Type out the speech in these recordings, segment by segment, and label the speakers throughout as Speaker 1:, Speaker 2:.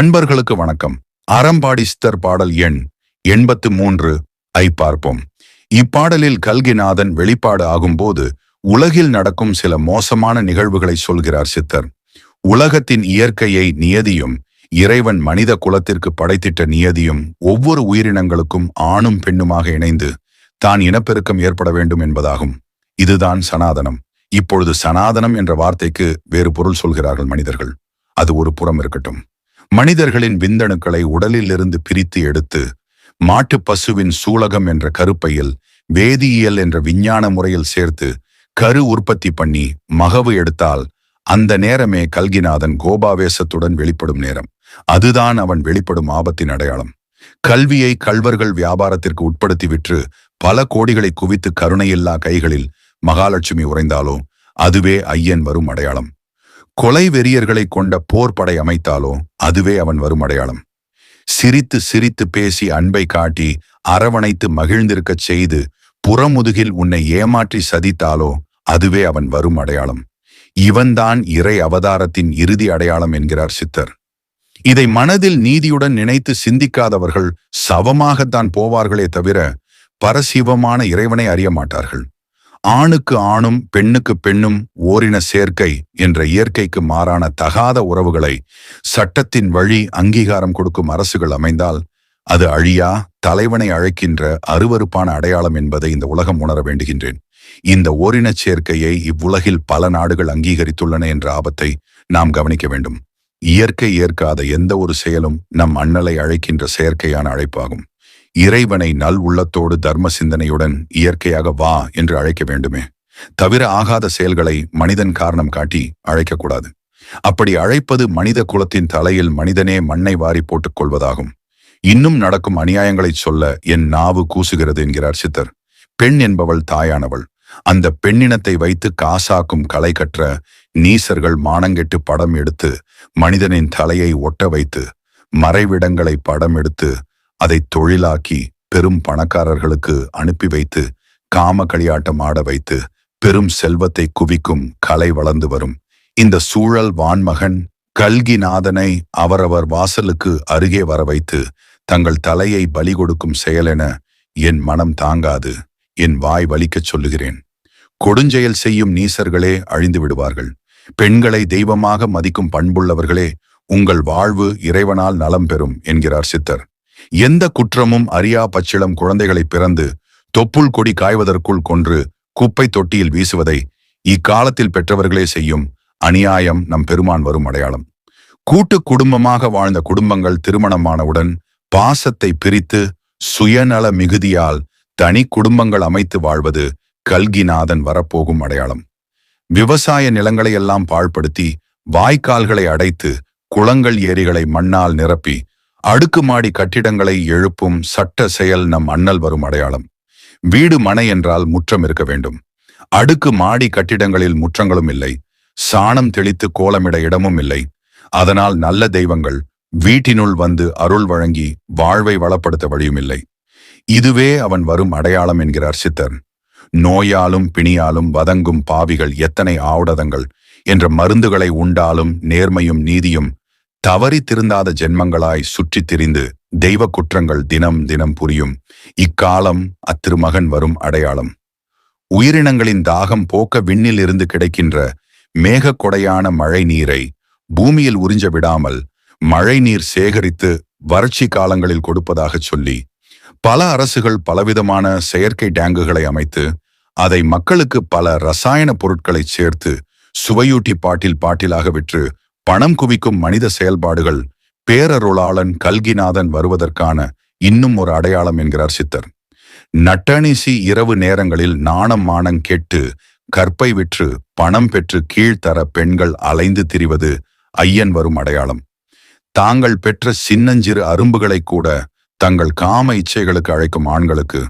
Speaker 1: அன்பர்களுக்கு வணக்கம். அறம்பாடிஸ்தர் பாடல் எண் எண்பத்து மூன்று ஐ பார்ப்போம். இப்பாடலில் கல்கிநாதன் வெளிப்பாடு ஆகும்போது உலகில் நடக்கும் சில மோசமான நிகழ்வுகளை சொல்கிறார் சித்தர். உலகத்தின் இயற்கையை நியதியும் இறைவன் மனித குலத்திற்கு படைத்திட்ட நியதியும் ஒவ்வொரு உயிரினங்களுக்கும் ஆணும் பெண்ணுமாக இணைந்து தான் இனப்பெருக்கம் ஏற்பட வேண்டும் என்பதாகும். இதுதான் சனாதனம். இப்பொழுது சனாதனம் என்ற வார்த்தைக்கு வேறு பொருள் சொல்கிறார்கள் மனிதர்கள். அது ஒரு புறம் இருக்கட்டும். மனிதர்களின் விந்தணுக்களை உடலிலிருந்து பிரித்து எடுத்து மாட்டு பசுவின் சூலகம் என்ற கருப்பையில் வேதியியல் என்ற விஞ்ஞான முறையில் சேர்த்து கரு உற்பத்தி பண்ணி மகவு எடுத்தால் அந்த நேரமே கல்கிநாதன் கோபாவேசத்துடன் வெளிப்படும் நேரம். அதுதான் அவன் வெளிப்படும் ஆபத்தின் அடையாளம். கல்வியை கல்வர்கள் வியாபாரத்திற்கு உட்படுத்தி விற்று பல கோடிகளை குவித்து கருணையில்லா கைகளில் மகாலட்சுமி உறைந்தாலோ அதுவே ஐயன் வரும் அடையாளம். கொலை வெறியர்களை கொண்ட போர் படை அமைத்தாலோ அதுவே அவன் வரும் அடையாளம். சிரித்து சிரித்து பேசி அன்பை காட்டி அரவணைத்து மகிழ்ந்திருக்கச் செய்து புறமுதுகில் உன்னை ஏமாற்றி சதித்தாலோ அதுவே அவன் வரும் அடையாளம். இவன்தான் இறை அவதாரத்தின் இறுதி அடையாளம் என்கிறார் சித்தர். இதை மனதில் நீதியுடன் நினைத்து சிந்திக்காதவர்கள் சவமாகத்தான் போவார்களே தவிர பரசிவமான இறைவனை அறிய மாட்டார்கள். ஆணுக்கு ஆணும் பெண்ணுக்கு பெண்ணும் ஓரின சேர்க்கை என்ற இயற்கைக்கு மாறான தகாத உறவுகளை சட்டத்தின் வழி அங்கீகாரம் கொடுக்கும் அரசுகள் அமைந்தால் அது அழியா தலைவனை அழைக்கின்ற அருவறுப்பான அடையாளம் என்பதை இந்த உலகம் உணர வேண்டுகின்றேன். இந்த ஓரினச் சேர்க்கையை இவ்வுலகில் பல நாடுகள் அங்கீகரித்துள்ளன என்ற ஆபத்தை நாம் கவனிக்க வேண்டும். இயற்கை ஏற்காத எந்த ஒரு செயலும் நம் அண்ணலை அழைக்கின்ற செயற்கையான அழைப்பாகும். இறைவனை நல் உள்ளத்தோடு தர்ம சிந்தனையுடன் இயற்கையாக வா என்று அழைக்க வேண்டுமே. தவிர ஆகாத செயல்களை மனிதன் காரணம் காட்டி அழைக்கக்கூடாது. அப்படி அழைப்பது மனித குலத்தின் தலையில் மனிதனே மண்ணை வாரி போட்டுக் கொள்வதாகும். இன்னும் நடக்கும் அநியாயங்களை சொல்ல என் நாவு கூசுகிறது என்கிறார் சித்தர். பெண் என்பவள் தாயானவள். அந்த பெண்ணினத்தை வைத்து காசாக்கும் கலை கற்ற நீசர்கள் மானங்கெட்டு படம் எடுத்து மனிதனின் தலையை ஒட்ட வைத்து மறைவிடங்களை படம் எடுத்து அதை தொழிலாக்கி பெரும் பணக்காரர்களுக்கு அனுப்பி வைத்து காம களியாட்டம் ஆட வைத்து பெரும் செல்வத்தை குவிக்கும் கலை வளர்ந்து வரும். இந்த சூழல் வான்மகன் கல்கிநாதனை அவரவர் வாசலுக்கு அருகே வர வைத்து தங்கள் தலையை பலி கொடுக்கும் செயலென என் மனம் தாங்காது என் வாய் வலிக்கச் சொல்லுகிறேன். கொடுஞ்செயல் செய்யும் நீசர்களே அழிந்து விடுவார்கள். பெண்களை தெய்வமாக மதிக்கும் பண்புள்ளவர்களே உங்கள் வாழ்வு இறைவனால் நலம் பெறும் என்கிறார் சித்தர். எந்த குற்றமும் அறியா பச்சிளம் குழந்தைகளை பிறந்து தொப்புள் கொடி காய்வதற்குள் கொன்று குப்பை தொட்டியில் வீசுவதை இக்காலத்தில் பெற்றவர்களே செய்யும் அநியாயம் நம் பெருமான் வரும் அடையாளம். கூட்டு குடும்பமாக வாழ்ந்த குடும்பங்கள் திருமணமானவுடன் பாசத்தை பிரித்து சுயநல மிகுதியால் தனி குடும்பங்கள் அமைத்து வாழ்வது கல்கிநாதன் வரப்போகும் அடையாளம். விவசாய நிலங்களை எல்லாம் பாழ்படுத்தி வாய்க்கால்களை அடைத்து குளங்கள் ஏரிகளை மண்ணால் நிரப்பி அடுக்குமாடி கட்டிடங்களை எழுப்பும் சட்ட செயல் நம் அண்ணல் வரும் அடையாளம். வீடு மனை என்றால் முற்றம் இருக்க வேண்டும். அடுக்கு மாடி கட்டிடங்களில் முற்றங்களும் இல்லை. சாணம் தெளித்து கோலமிட இடமும் இல்லை. அதனால் நல்ல தெய்வங்கள் வீட்டினுள் வந்து அருள் வழங்கி வாழ்வை வளப்படுத்த வழியும் இல்லை. இதுவே அவன் வரும் அடையாளம் என்கிறார் சித்தர். நோயாலும் பிணியாலும் வதங்கும் பாவிகள் எத்தனை ஆவுடதங்கள் என்ற மருந்துகளை உண்டாலும் நேர்மையும் நீதியும் தவறி திருந்தாத ஜென்மங்களாய் சுற்றித் திரிந்து தெய்வ குற்றங்கள் தினம் தினம் புரியும். இக்காலம் அத்திருமகன் வரும் அடையாளம். உயிரினங்களின் தாகம் போக்க விண்ணில் இருந்து கிடைக்கின்ற மேக கொடையான மழை நீரை பூமியில் உறிஞ்ச விடாமல் மழை நீர் சேகரித்து வறட்சி காலங்களில் கொடுப்பதாகச் சொல்லி பல அரசுகள் பலவிதமான செயற்கை டேங்குகளை அமைத்து அதை மக்களுக்கு பல ரசாயன பொருட்களை சேர்த்து சுவையூட்டி பாட்டில் பாட்டிலாக விற்று பணம் குவிக்கும் மனித செயல்பாடுகள் பேரருளாளன் கல்கிநாதன் வருவதற்கான இன்னும் ஒரு அடையாளம் என்கிறார் சித்தர். நட்டணிசி இரவு நேரங்களில் நாணம் மானம் கெட்டு கற்பை விற்று பணம் பெற்று கீழ்த்தர பெண்கள் அலைந்து திரிவது ஐயன் வரும் அடையாளம். தாங்கள் பெற்ற சின்னஞ்சிறு அரும்புகளை கூட தங்கள் காம இச்சைகளுக்கு அழைக்கும் ஆண்களுக்கு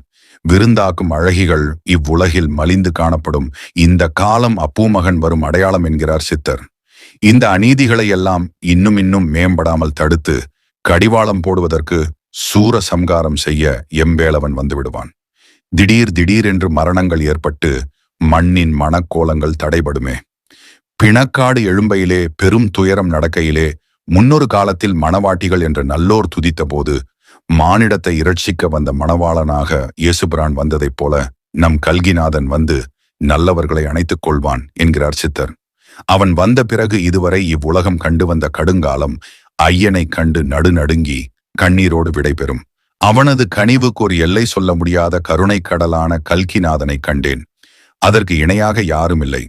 Speaker 1: விருந்தாக்கும் அழகிகள் இவ்வுலகில் மலிந்து காணப்படும் இந்த காலம் அப்பூமகன் வரும் அடையாளம் என்கிறார் சித்தர். இந்த அநீதிகளை எல்லாம் இன்னும் இன்னும் மேம்படாமல் தடுத்து கடிவாளம் போடுவதற்கு சூர சம்காரம் செய்ய எம்பேளவன் வந்து விடுவான் திடீர் திடீர் என்று மரணங்கள் ஏற்பட்டு மண்ணின் மனக்கோலங்கள் தடைபடுமே. பிணக்காடு எழும்பையிலே பெரும் துயரம் நடக்கையிலே முன்னொரு காலத்தில் மணவாட்டிகள் என்ற நல்லோர் துதித்தபோது மானிடத்தை இரட்சிக்க வந்த மணவாளனாக இயேசுபிரான் வந்ததைப் போல நம் கல்கிநாதன் வந்து நல்லவர்களை அணைத்துக் கொள்வான் என்கிறார் சித்தர். அவன் வந்த பிறகு இதுவரை இவ்வுலகம் கண்டு வந்த கடுங்காலம் ஐயனை கண்டு நடுநடுங்கி கண்ணீரோடு விடைபெறும். அவனது கனிவுக்கு ஒரு எல்லை சொல்ல முடியாத கருணை கடலான கல்கிநாதனை கண்டேன். அதற்கு இணையாக யாரும் இல்லை.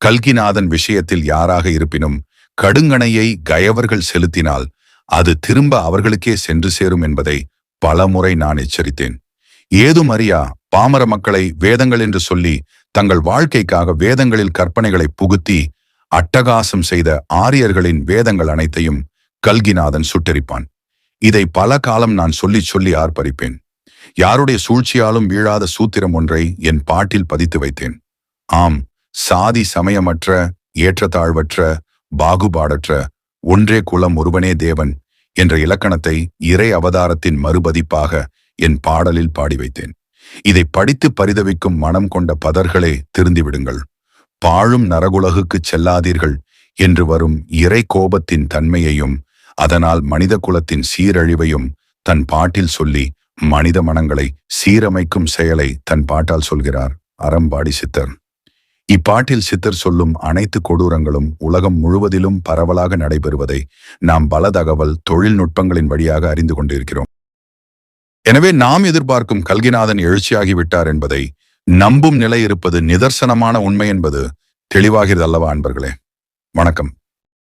Speaker 1: கல்கிநாதன் விஷயத்தில் யாராக இருப்பினும் கடுங்கணையை கயவர்கள் செலுத்தினால் அது திரும்ப அவர்களுக்கே சென்று சேரும் என்பதை பலமுறை நான் எச்சரித்தேன். ஏதும் அறியா பாமர மக்களை வேதங்கள் என்று சொல்லி தங்கள் வாழ்க்கைக்காக வேதங்களில் கற்பனைகளை புகுத்தி அட்டகாசம் செய்த ஆரியர்களின் வேதங்கள் அனைத்தையும் கல்கிநாதன் சுட்டெரிப்பான். இதை பல காலம் நான் சொல்லிச் சொல்லி ஆர்ப்பரிப்பேன். யாருடைய சூழ்ச்சியாலும் வீழாத சூத்திரம் ஒன்றை என் பாட்டில் பதித்து வைத்தேன். ஆம் சாதி சமயமற்ற ஏற்றத்தாழ்வற்ற பாகுபாடற்ற ஒன்றே குலம் ஒருவனே தேவன் என்ற இலக்கணத்தை இறை அவதாரத்தின் மறுபதிப்பாக என் பாடலில் பாடி வைத்தேன். இதை படித்து பரிதவிக்கும் மனம் கொண்ட பதர்களே திருந்திவிடுங்கள். பாழும் நரகுலகுக்குச் செல்லாதீர்கள் என்று வரும் இறை கோபத்தின் தன்மையையும் அதனால் மனித குலத்தின் சீரழிவையும் தன் பாட்டில் சொல்லி மனித மனங்களை சீரமைக்கும் செயலை தன் பாட்டால் சொல்கிறார் அறம்பாடி சித்தர். இப்பாட்டில் சித்தர் சொல்லும் அனைத்து கொடூரங்களும் உலகம் முழுவதிலும் பரவலாக நடைபெறுவதை நாம் பல தகவல் தொழில்நுட்பங்களின் வழியாக அறிந்து கொண்டிருக்கிறோம். எனவே நாம் எதிர்பார்க்கும் கல்கிநாதன் எழுச்சியாகிவிட்டார் என்பதை நம்பும் நிலை இருப்பது நிதர்சனமான உண்மை என்பது தெளிவாகிறது அல்லவா அன்பர்களே? வணக்கம்.